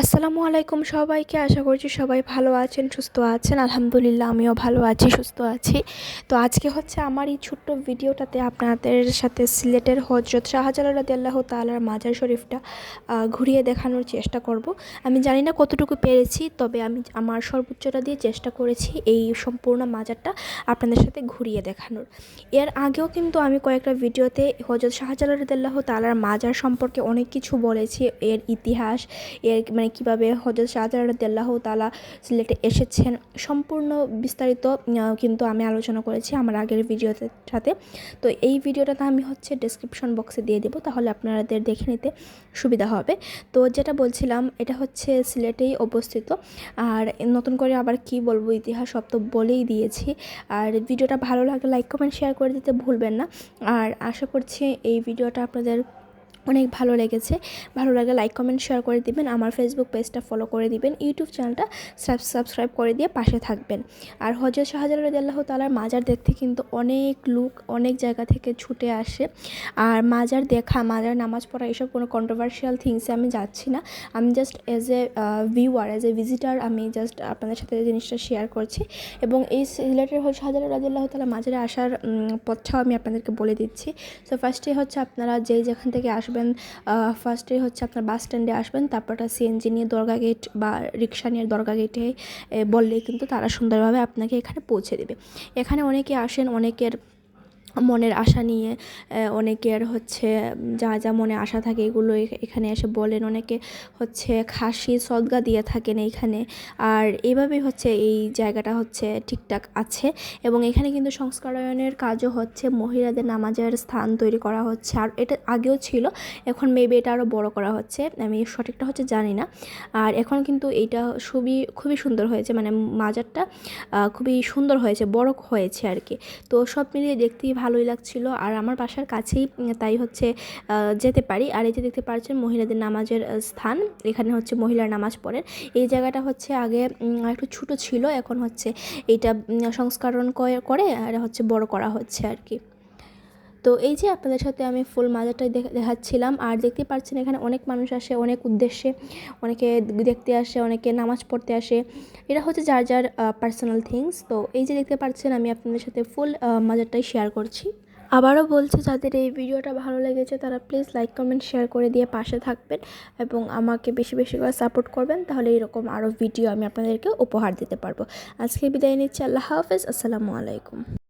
আসসালামু আলাইকুম সবাইকে, আশা করছি সবাই ভালো আছেন, সুস্থ আছেন। আলহামদুলিল্লাহ, আমিও ভালো আছি, সুস্থ আছি। তো আজকে হচ্ছে আমার এই ছোট্ট ভিডিওটাতে আপনাদের সাথে সিলেটের হজরত শাহজালাল রাদি আল্লাহ তালার মাজার শরীফটা ঘুরিয়ে দেখানোর চেষ্টা করব। আমি জানি না কতটুকু পেরেছি, তবে আমি আমার সর্বোচ্চটা দিয়ে চেষ্টা করেছি এই সম্পূর্ণ মাজারটা আপনাদের সাথে ঘুরিয়ে দেখানোর। এর আগেও কিন্তু আমি কয়েকটা ভিডিওতে হজরত শাহজালাল রাদি আল্লাহ তালার মাজার সম্পর্কে অনেক কিছু বলেছি, এর ইতিহাস, এর মানে কীভাবে হজরত শাহজালাল আল্লাহ তালা সিলেটে এসেছেন সম্পূর্ণ বিস্তারিত কিন্তু আমি আলোচনা করেছি আমার আগের ভিডিওতে সাথে তো এই ভিডিওটাতে আমি হচ্ছে ডেসক্রিপশন বক্সে দিয়ে দেবো, তাহলে আপনাদের দেখে নিতে সুবিধা হবে। তো যেটা বলছিলাম, এটা হচ্ছে সিলেটেই অবস্থিত। আর নতুন করে আবার কি বলব, ইতিহাস সব তো বলেই দিয়েছি। আর ভিডিওটা ভালো লাগলে লাইক কমেন্ট শেয়ার করে দিতে ভুলবেন না। আর আশা করছি এই ভিডিওটা আপনাদের অনেক ভালো লেগেছে। ভালো লাগলে লাইক কমেন্ট শেয়ার করে দিবেন। আমার ফেসবুক পেজটা ফলো করে দিবেন। ইউটিউব চ্যানেলটা সাবস্ক্রাইব করে দিয়ে পাশে থাকবেন। আর হজরত শাহজালাল রাজি আল্লাহ তালার মাজার দেখতে কিন্তু অনেক লোক অনেক জায়গা থেকে ছুটে আসে। আর মাজার দেখা, মাজার নামাজ পড়া এসব কোনো কন্ট্রোভার্সিয়াল থিংসে আমি যাচ্ছি না। আমি just as a viewer as a visitor আমি জাস্ট আপনাদের সাথে জিনিসটা শেয়ার করছি। এবং এই সিলেটের হচ্ছে শাহজালাল রাজি আল্লাহ তালা মাজারে আসার পথটাও আমি আপনাদেরকে বলে দিচ্ছি। সো ফার্স্টে হচ্ছে আপনারা যেই যেখান থেকে আসবেন ফার্স্টে হচ্ছে আপনার বাস স্ট্যান্ডে আসবেন তারপরটা সিএনজি নিয়ে দরগা গেট বা রিক্সা নিয়ে দরগা গেটে বললে বললেই কিন্তু তারা সুন্দরভাবে আপনাকে এখানে পৌঁছে দেবে। এখানে অনেকে আসেন, অনেকের মনের আশা নিয়ে অনেকের হচ্ছে, যা যা মনে আশা থাকে এগুলো এখানে এসে বলেন। অনেকে হচ্ছে খাসি, সদগা দিয়ে থাকেন এইখানে। আর এইভাবেই হচ্ছে এই জায়গাটা হচ্ছে ঠিকঠাক আছে। এবং এখানে কিন্তু সংস্কারায়নের কাজও হচ্ছে, মহিলাদের নামাজের স্থান তৈরি করা হচ্ছে। আর এটা আগেও ছিল, এখন মেবি এটা আরও বড় করা হচ্ছে। আমি সঠিকটা হচ্ছে জানি না। আর এখন কিন্তু এইটা খুবই খুবই সুন্দর হয়েছে। মানে মাজারটা খুবই সুন্দর হয়েছে, বড় হয়েছে আর কি। তো সব মিলিয়ে দেখতেই ভালোই লাগছিল। আর আমার বাসার কাছেই তাই হচ্ছে যেতে পারি। আর এই যে দেখতে পাচ্ছেন মহিলাদের নামাজের স্থান, এখানে হচ্ছে মহিলার নামাজ পড়েন। এই জায়গাটা হচ্ছে আগে একটু ছোটো ছিল, এখন হচ্ছে এইটা সংস্করণ করে- করে, আর হচ্ছে বড় করা হচ্ছে আর কি। তো এই যে আপনাদের সাথে আমি ফুল মাজারটাই দেখ- দেখাচ্ছিলাম। আর দেখতে পাচ্ছেন এখানে অনেক মানুষ আসে, অনেক উদ্দেশ্যে। অনেকে দেখতে আসে, অনেকে নামাজ পড়তে আসে। এটা হচ্ছে যার যার পার্সোনাল থিংস তো এই যে দেখতে পাচ্ছেন আমি আপনাদের সাথে ফুল মাজারটাই শেয়ার করছি। আবারও বলছি, যাদের এই ভিডিওটা ভালো লেগেছে, তারা প্লিজ লাইক কমেন্ট শেয়ার করে দিয়ে পাশে থাকবেন। এবং আমাকে বেশি বেশি করে সাপোর্ট করবেন, তাহলে এরকম আরও ভিডিও আমি আপনাদেরকে উপহার দিতে পারব। আজকে বিদায় নিচ্ছি, আল্লাহ হাফেজ, আসসালামু আলাইকুম।